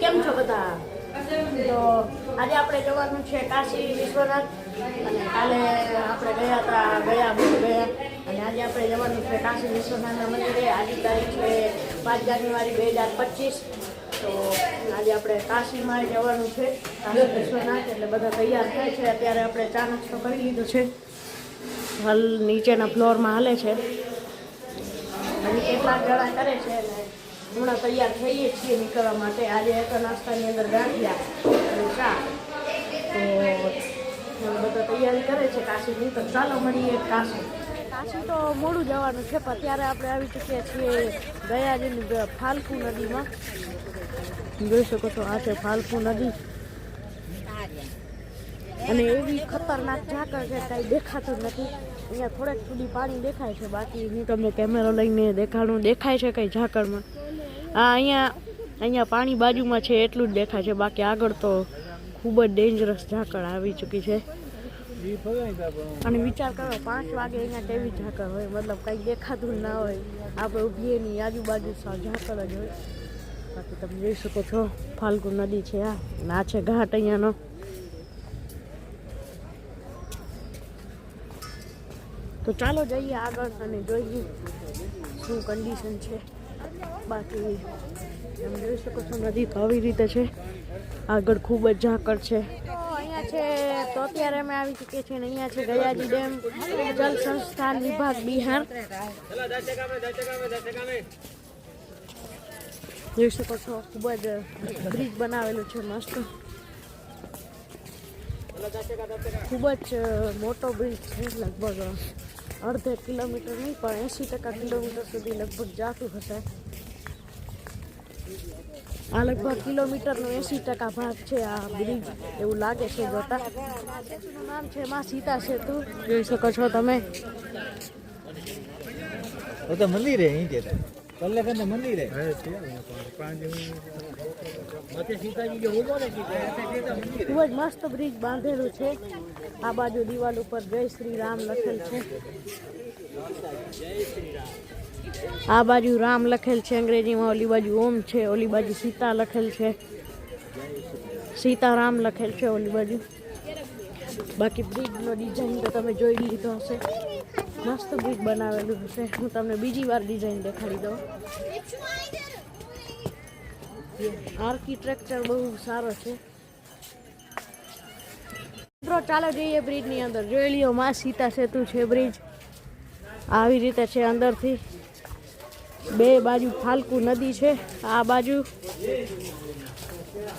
કેમ છો બધા? તો આજે આપણે જવાનું છે કાશી વિશ્વનાથ. અને કાલે આપણે ગયા હતા, ગયા બુધ ગયા. અને આજે આપણે જવાનું છે કાશી વિશ્વનાથના મંદિરે. આજે તારીખ છે પાંચ જાન્યુઆરી બે હજાર પચીસ. તો આજે આપણે કાશીમાં જવાનું છે, કાશી વિશ્વનાથ. એટલે બધા તૈયાર થાય છે. અત્યારે આપણે ચા નાસ્તો કરી લીધો છે. હાલ નીચેના ફ્લોરમાં હાલે છે. અને કેટલાક જણા કરે છે અને હમણાં તૈયાર થઈએ છીએ નીકળવા માટે આજે એક નાસ્તાની અંદર ગાંઠિયા અને ચા. તો બધા તૈયારી કરે છે કાશીની તો ચાલો મળીએ કાશી કાશી તો મોડું જવાનું છે, પણ ત્યારે આપણે આવી ચૂક્યા છીએ ગયાજીની ફાલ્ગુ નદીમાં. જોઈ શકો છો, આ છે ફાલ્ગુ નદી. અને એવી ખતરનાક ઝાકળ છે, કાંઈ દેખાતું નથી. અહીંયા થોડેક સુધી પાણી દેખાય છે, બાકી હું તમને કેમેરો લઈને દેખાડું, દેખાય છે કંઈ ઝાકળમાં? આ અહીંયા અહીંયા પાણી બાજુમાં છે, એટલું જ દેખાય છે. બાકી આગળ તો ખૂબ જ ડેન્જરસ ઝાકળ આવી ચૂકી છે. અને વિચાર કરો, પાંચ વાગે અહીંયા કેવી ઝાકળ હોય? મતલબ કંઈ દેખાતું ના હોય. આપણે ઊભીએ ની આજુબાજુ ઝાકળ જ હોય. બાકી તમે જોઈ શકો છો ફાલ્ગુ નદી છે આ. આ છે ઘાટ અહીંયાનો. તો ચાલો જઈએ આગળ અને જોઈએ શું કન્ડિશન છે. બાકી તમે જોઈ શકો છો નદી આવી રીતે છે. આગળ ખૂબ જ ઝાકળ છે. અહીંયા છે તો અત્યારે અમે આવી ચૂકીએ છીએ અહીંયા છે ગયાજી ડેમ જલ સંસ્થાન વિભાગ બિહાર. જોઈ શકો છો ખૂબ જ બ્રિજ બનાવેલું છે મસ્ત. ખૂબ જ મોટો બ્રિજ છે લગભગ અડધે કિલોમીટર નહીં પણ એંસી ટકા કિલોમીટર સુધી લગભગ જાતું હશે. આ લગભગ કિલોમીટરનો એંસી ટકા ભાગ છે આ બ્રિજ એવું લાગે છે જોતા. સેતુનું નામ છે માં સીતા સેતુ. જોઈ શકો છો તમે. वो કલ્લેકંદ મંદિરે ખૂબ જ મસ્ત બ્રિજ બાંધેલું છે. આ બાજુ દિવાલ ઉપર જય શ્રી રામ લખેલ છે. આ બાજુ રામ લખેલ છે અંગ્રેજીમાં ઓલી બાજુ ઓમ છે ઓલી બાજુ સીતા લખેલ છે. સીતારામ લખેલ છે ઓલી બાજુ. બાકી બ્રિજનો ડિઝાઇન તો તમે જોઈ લીધો હશે. મસ્ત બુક બનાવેલું હશે. હું તમને બીજી વાર ડિઝાઇન દેખાડી દઉં. આર્કિટેક્ચર બહુ સારો છે. મિત્રો, ચાલો જઈએ બ્રિજની અંદર. જોઈ લ્યો, માં સીતા સેતુ છે બ્રિજ આવી રીતે છે અંદરથી. બે બાજુ ફાલ્કુ નદી છે, આ બાજુ.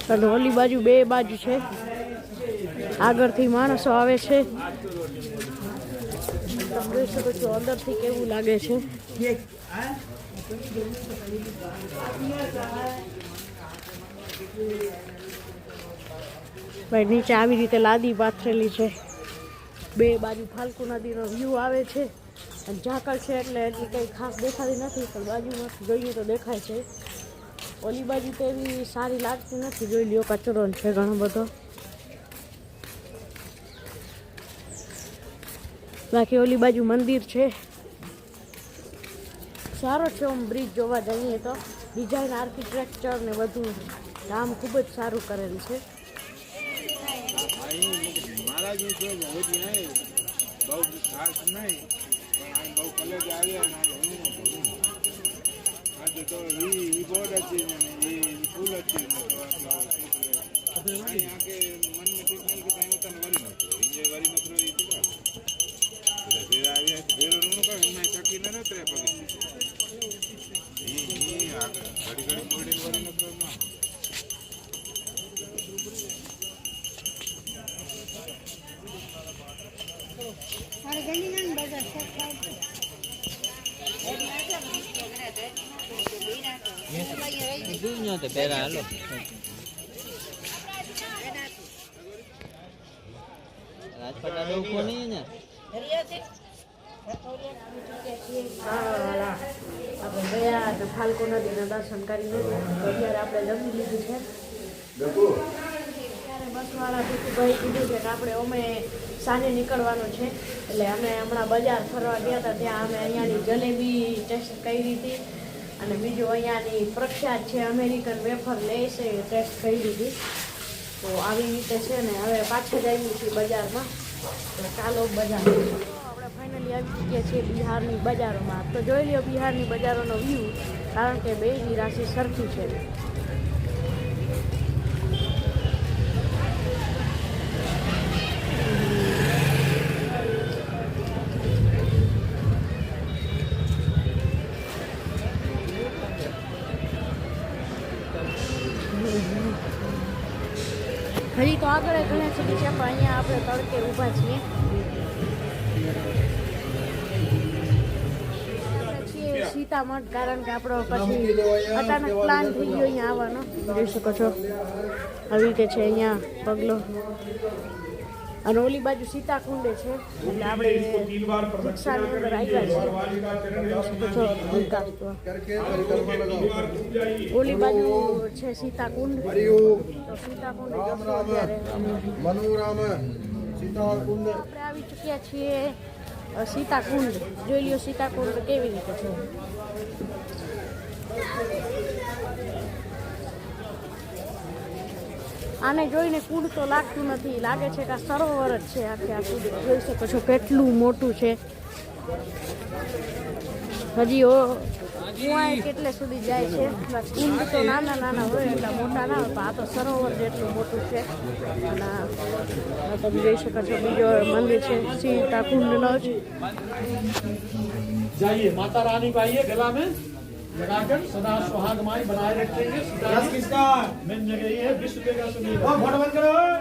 અને ઓલી બાજુ બે બાજુ છે. આગળથી માણસો આવે છે. જોઈ શકો છો, અંદરથી કેવું લાગે છે. ભાઈ, નીચે આવી રીતે લાદી પાથરેલી છે. બે બાજુ ફાલ્કુ નદીનો વ્યૂ આવે છે. અને ઝાકળ છે એટલે એટલી કંઈ ખાસ દેખાતી નથી, પણ બાજુમાંથી જોઈએ તો દેખાય છે. ઓલી બાજુ તો એવી સારી લાગતી નથી, જોઈ લ્યો, કચરો છે ઘણો બધો. બાકી ઓલી બાજુ મંદિર છે. સારો છે આમ બ્રિજ જોવા જઈએ તો. ડિઝાઇન આર્કિટેક્ચર ને બધું કામ ખૂબ જ સારું કરેલ છે. મન નથી કે niño te pega algo. રાજપટા લોકો નહીં ને ગયા તો ફાલ્ગુ નદીના દર્શન કરીને અત્યારે આપણે જમી લીધું છે ત્યારે બસવાળા ભાઈ કીધું છે કે આપણે અમે સાંજે નીકળવાનું છે એટલે અમે હમણાં બજાર ફરવા ગયા હતા ત્યાં અમે અહીંયાની જલેબી ટેસ્ટ કરી હતી અને બીજું અહીંયાની પ્રખ્યાત છે અમેરિકન વેફર લેશે ટેસ્ટ કરી દીધી તો આવી રીતે છે ને, હવે પાછા જ આવી છીએ બજારમાં. ચાલો બજાર. ફાઇનલી આવી ચૂક્યા છીએ બિહારની બજારોમાં. તો જોઈ લ્યો બિહારની બજારોનો વ્યૂ કારણ કે બેની રાશિ સરખી છે. હજી તો આગળ ઘણા સુધી છે પણ અહીંયા આપણે તડકે ઊભા છીએ. છીએ મત કારણ કે આપણો પછી અચાનક પ્લાન થઈ ગયો અહીંયા આવવાનો. જોઈ શકો છો. આવી રીતે છે અહીંયા પગલો. અને ઓલી બાજુ સીતાકુંડે છે. એટલે આપણે રિક્ષાની અંદર આવ્યા છીએ. ઓલી બાજુ છે સીતાકુંડ. તો સીતાકુંડ જશું અત્યારે. આપણે આવી ચૂક્યા છીએ. સીતાકુંડ. જોઈ લ્યો સીતાકુંડ કેવી રીતે છે. આને જોઈને કુંડ તો લાગતું નથી. લાગે છે કે આ સરોવર જ છે આખે આખું. જોઈ શકો છો કેટલું મોટું છે. હજી કુવાએ કેટલે સુધી જાય છે? કુંડ તો નાના નાના હોય, એટલા મોટા ના હોય, પણ આ તો સરોવર જેટલું મોટું છે. અને તમે જઈ શકો છો, બીજો મંદિર છે સીતા કુંડનો જ. જઈએ, માતા રાણી ભાઈએ ગલા મેં लगाकर सदा सुहागमाई बनाए रखेंगे सीता मेन जगह ये है विश्व देगा सुनिए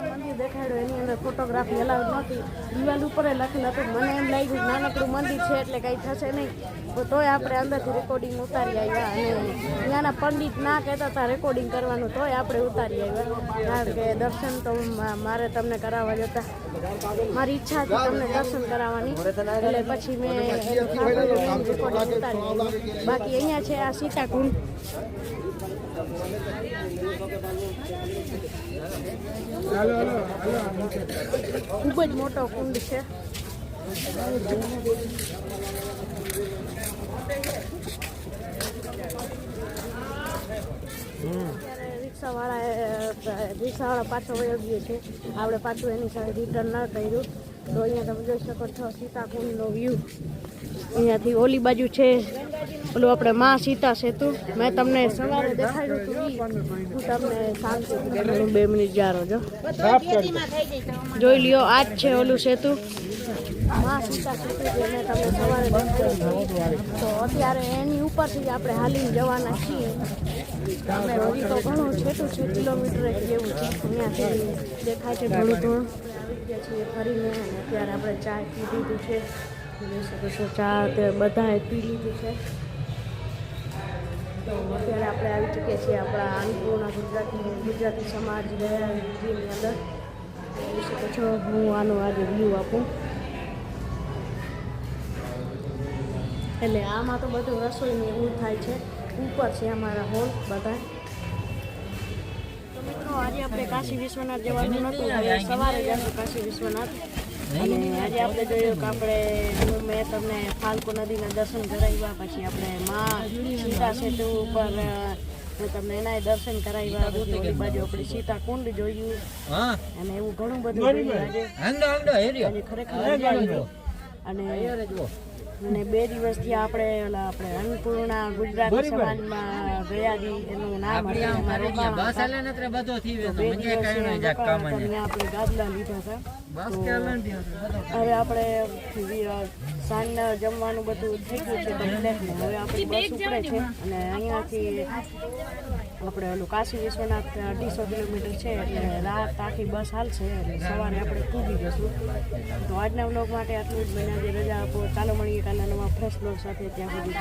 મંદિર દેખાડ્યું એની અંદર ફોટોગ્રાફી અલાઉડ નહોતી દિવાલ ઉપર ય લખેલું હતું મને એમ લાગ્યું કે નાનકડું મંદિર છે એટલે કંઈ થશે નહીં તો તોય આપણે અંદરથી રેકોર્ડિંગ ઉતારી આવ્યા અને ત્યાંના પંડિત ના કહેતા હતા રેકોર્ડિંગ કરવાનું તોય આપણે ઉતારી આવ્યા કારણ કે દર્શન તો મા- મારે તમને કરાવવા જતા મારી ઈચ્છા હતી તમને દર્શન કરાવવાની. એટલે પછી મેં બાકી અહીંયા છે આ સીતાકુંડ. ખૂબ જ મોટો કુંડ છે. Thank રિક્ષાવાળાએ રિક્ષાવાળા પાછો વયો ગયો છે આપણે પાછું એની સાથે રિટર્ન ન કર્યું. તો અહીંયા તમે જોઈ શકો છો સીતાકુંડનો વ્યૂ અહીંયાથી ઓલી બાજુ છે ઓલું આપણે મા સીતા સેતુ. મેં તમને સવારે દેખાડ્યું હતું હું તમને શાંતિ બે મિનિટ જારો જો. જોઈ લ્યો આ જ છે ઓલું સેતુ. મા સીતા સેતુ જે મેં તમને સવારે તો અત્યારે એની ઉપરથી જ આપણે હાલીને જવાના છીએ. તો ઘણું છેટું છે, કિલોમીટર જેવું છે. અહીંયાથી દેખાય છે ઘણું ઘણું આવી ગયા છીએ ફરીને અત્યારે આપણે ચા પી લીધું છે. ચા તે બધાએ પી લીધું છે. તો અત્યારે આપણે આવી ચૂક્યા છીએ આપણા અન્નપૂર્ણા ગુજરાતી ગુજરાતી સમાજ ગયા અંદર. જોઈ શકો છો, હું આનો આજે વ્યૂ આપું. એટલે આમાં તો બધું રસોઈને એવું થાય છે. ઉપર છે અમારા હોલ બધા. તો મિત્રો આજે આપણે કાશી વિશ્વનાથ જવાનું નહોતું સવારે જશું કાશી વિશ્વનાથ. અને આજે આપણે જોયું કે આપણે મેં તમને ફાલ્ગુ નદીના દર્શન કરાવ્યા પછી આપણે મા સીતા સેતુ ઉપર મેં તમને એનાય દર્શન કરાવ્યા પછી ઓલી બાજુ આપણે સીતા કુંડ જોયું અને એવું ઘણું બધું જોયું આજે. ખરેખર અને અને બે દિવસથી આપણે ઓલા આપણે અન્નપૂર્ણા ગુજરાતી સમાજમાં ગયા દી એનું નામ આપણે ગાદલા લીધા હતા હવે આપણે સાંજના જમવાનું બધું થઈ ગયું છે હવે આપણી બસ ઉપડે છે અને અહીંયાથી આપણે ઓલું કાશી વિશ્વનાથ અઢીસો કિલોમીટર છે એટલે રાત આખી બસ હાલશે એટલે સવારે આપણે પૂગી જશું. તો આજના બ્લોગ માટે આટલું જ. મહિના જે રજા આપો. ચાલો મળીએ કાલના નવા ફ્રેશ બ્લોગ સાથે. ત્યાં સુધી